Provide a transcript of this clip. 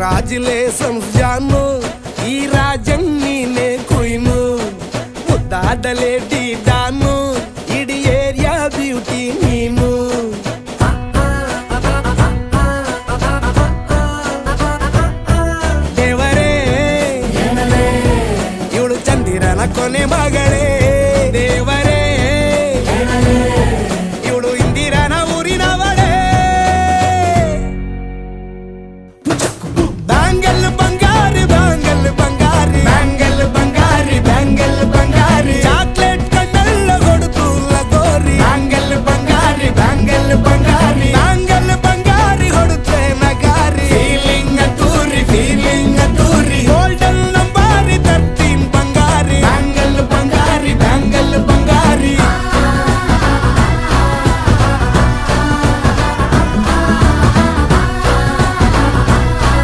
రాజులేసం జాను ఈ రాజ్యం నేనే కుయిను. ముద్దాడలేటి దాను ఇడి ఏరియా బ్యూటీ నేను. ఎవరే? ఇవుడు చందిరన కొనే మగ